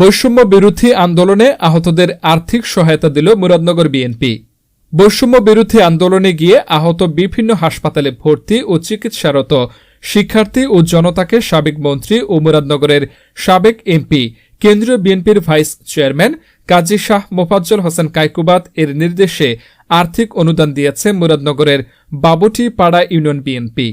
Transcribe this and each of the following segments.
বৈষম্য বিরোধী আন্দোলনে আহতদের আর্থিক সহায়তা দিল মুরাদনগর বিএনপি। বৈষম্য বিরোধী আন্দোলনে গিয়ে আহত বিভিন্ন হাসপাতালে ভর্তি ও চিকিৎসারত শিক্ষার্থী ও জনতাকে সাবেক মন্ত্রী ও মুরাদনগরের সাবেক এমপি, কেন্দ্রীয় বিএনপির ভাইস চেয়ারম্যান কাজী শাহ মোফাজ্জল হোসেন কাইকুবাত এর নির্দেশে আর্থিক অনুদান দিয়েছে মুরাদনগরের বাবুটি পাড়া ইউনিয়ন বিএনপি।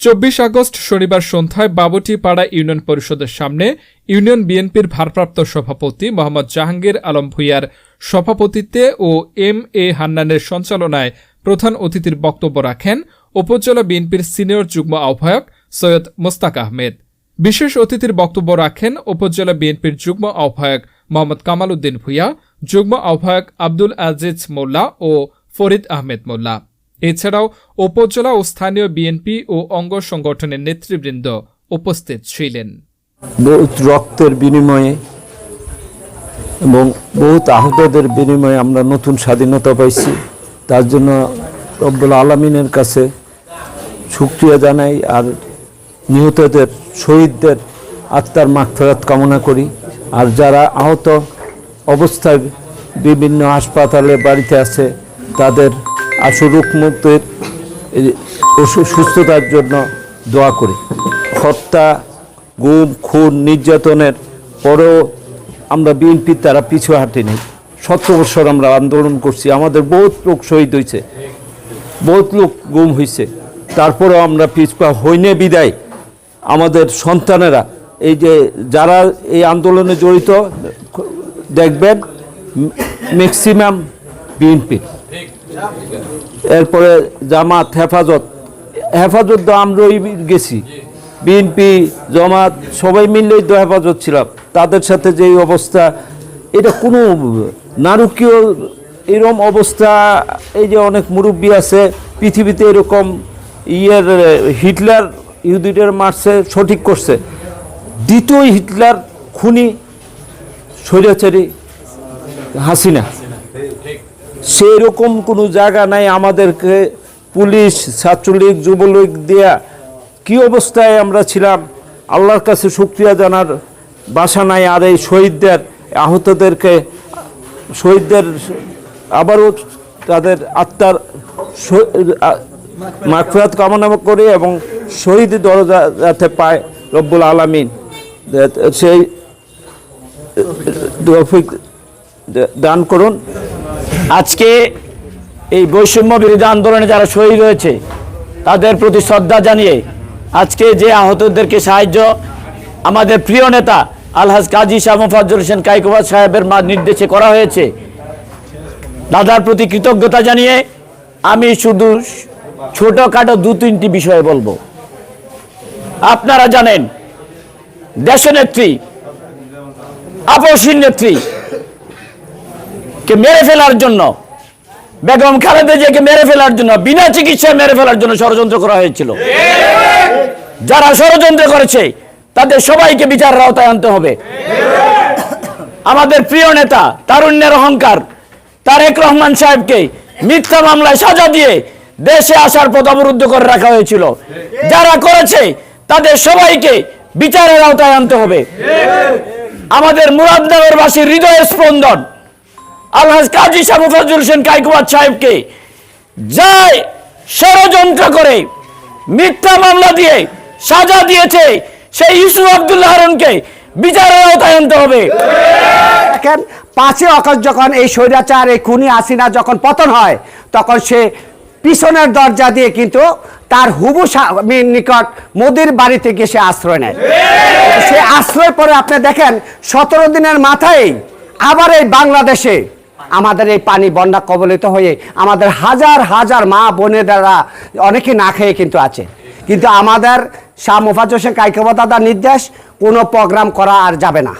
চব্বিশ আগস্ট শনিবার সন্ধ্যায় বাবুটি পাড়া ইউনিয়ন পরিষদের সামনে ইউনিয়ন বিএনপির ভারপ্রাপ্ত সভাপতি মোহাম্মদ জাহাঙ্গীর আলম ভুইয়ার সভাপতিত্বে ও এম এ হান্নানের সঞ্চালনায় প্রধান অতিথির বক্তব্য রাখেন উপজেলা বিএনপির সিনিয়র যুগ্ম আহ্বায়ক সৈয়দ মোস্তাক আহমেদ। বিশেষ অতিথির বক্তব্য রাখেন উপজেলা বিএনপির যুগ্ম আহ্বায়ক মোহাম্মদ কামাল উদ্দিন ভুইয়া, যুগ্ম আহ্বায়ক আব্দুল আজিজ মোল্লা ও ফরিদ আহমেদ মোল্লা। এছাড়াও উপজেলা ও স্থানীয় বিএনপি ও অঙ্গ সংগঠনের নেতৃবৃন্দ উপস্থিত ছিলেন। রক্তের বিনিময়ে এবং বহুত আহতদের বিনিময়ে আমরা নতুন স্বাধীনতা পাইছি। তার জন্য রব্বুল আলমিনের কাছে শুক্রিয়া জানাই আর নিহতদের, শহীদদের আত্মার মাগফেরাত কামনা করি। আর যারা আহত অবস্থায় বিভিন্ন হাসপাতালে, বাড়িতে আছে, তাদের আশুরুক মুক্তের সুস্থতার জন্য দোয়া করি। হত্যা, গুম, খুন, নির্যাতনের পরেও আমরা বিএনপির তারা পিছু হাঁটিনি। সতেরো বছর আমরা আন্দোলন করছি, আমাদের বহুত লোক শহীদ হয়েছে, বহুত লোক গুম হয়েছে। তারপরেও আমরা পিছপা হইনে বিদায়। আমাদের সন্তানেরা, এই যে যারা এই আন্দোলনে জড়িত, দেখবেন ম্যাক্সিমাম বিএনপি। এরপরে জামাত, হেফাজত। হেফাজত তো আমরাই গেছি। বিএনপি, জমাত, সবাই মিলেই তো হেফাজত ছিলাম। তাদের সাথে যে অবস্থা, এটা কোনো নারকীয় এরকম অবস্থা, এই যে অনেক মুরব্বী আছে, পৃথিবীতে এরকম ইয়ের, হিটলার ইহুদিদের মারছে, সঠিক করছে। দ্বিতীয় হিটলার খুনি, স্বৈরাচারী হাসিনা। সেই রকম কোনো জায়গা নাই আমাদেরকে পুলিশ, ছাত্রলীগ, যুবলীগ দেয়া কি অবস্থায় আমরা ছিলাম? আল্লাহর কাছে শুক্রিয়া জানার বাসা নাই আর এই শহীদদের, আহতদেরকে শহীদদের আবারও তাদের আত্মার মাগফিরাত কামনা করি এবং শহীদ দরজা যাতে পায় রব্বুল আলমিন। সেই দান করুন। আজকে এই বৈষম্য বিরোধী আন্দোলনে যারা শহীদ হয়েছে, তাদের প্রতি শ্রদ্ধা জানিয়ে আজকে যে আহতদেরকে সাহায্য আমাদের প্রিয় নেতা আলহাজ কাজী শাহ মোফাজ্জল হোসেন কাইকুবাদ সাহেবের মা নির্দেশে করা হয়েছে, দাদার প্রতি কৃতজ্ঞতা জানিয়ে আমি শুধু ছোটোখাটো দু তিনটি বিষয়ে বলব। আপনারা জানেন, দেশনেত্রী, আপসীন নেত্রী কে মেরে ফেলার জন্য। বেগম খালেদা জিয়াকে মেরে ফেলার জন্য, বিনা চিকিৎসায় মেরে ফেলার জন্য ষড়যন্ত্র করা হয়েছিল। যারা ষড়যন্ত্র করেছে, তাদের সবাইকে বিচারের আওতায় আনতে হবে। আমাদের প্রিয় নেতা, তারুণ্যের অহংকার, তারেক রহমান সাহেবকে মিথ্যা মামলায় সাজা দিয়ে দেশে আসার পথ অবরুদ্ধ করে রাখা হয়েছিল। যারা করেছে, তাদের সবাইকে বিচারের আওতায় আনতে হবে। আমাদের মুরাদনগরবাসীর হৃদয় স্পন্দন। আলহাজ কাজী সাবু ফজল হোসেন কাইকুয়াত সাহেবকে যায় ষড়যন্ত্র করে মিথ্যা মামলা দিয়ে সাজা দিয়েছে সেই ইউসুফ আব্দুল্লাহ হারুনকে। বিচারের আওতায় আনতে হবে। দেখেন, পাঁচই অগস্ট যখন এই স্বৈরাচার, এই খুনি হাসিনা যখন পতন হয়, তখন সে পিছনের দরজা দিয়ে কিন্তু তার হুবু স্বামীর নিকট মোদির বাড়িতে গিয়ে সে আশ্রয় নেয়। সে আশ্রয় পরে আপনি দেখেন, সতেরো দিনের মাথায় আবার এই বাংলাদেশে আমাদের এই পানি বন্যা কবলিত হয়ে আমাদের হাজার হাজার মা বোনেরা অনেকে না খেয়ে কিন্তু আছে। কিন্তু আমাদের শাহ মুফাজ হোসেন কাইকবা দাদার নির্দেশ, কোনো প্রোগ্রাম করা আর যাবে না।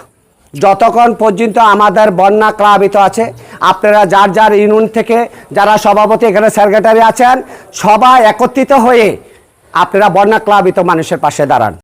যতক্ষণ পর্যন্ত আমাদের বন্যা ক্লাবিত আছে, আপনারা যার যার ইউনিয়ন থেকে যারা সভাপতি এখানে সেক্রেটারি আছেন, সবাই একত্রিত হয়ে আপনারা বন্যা ক্লাবিত মানুষের পাশে দাঁড়ান।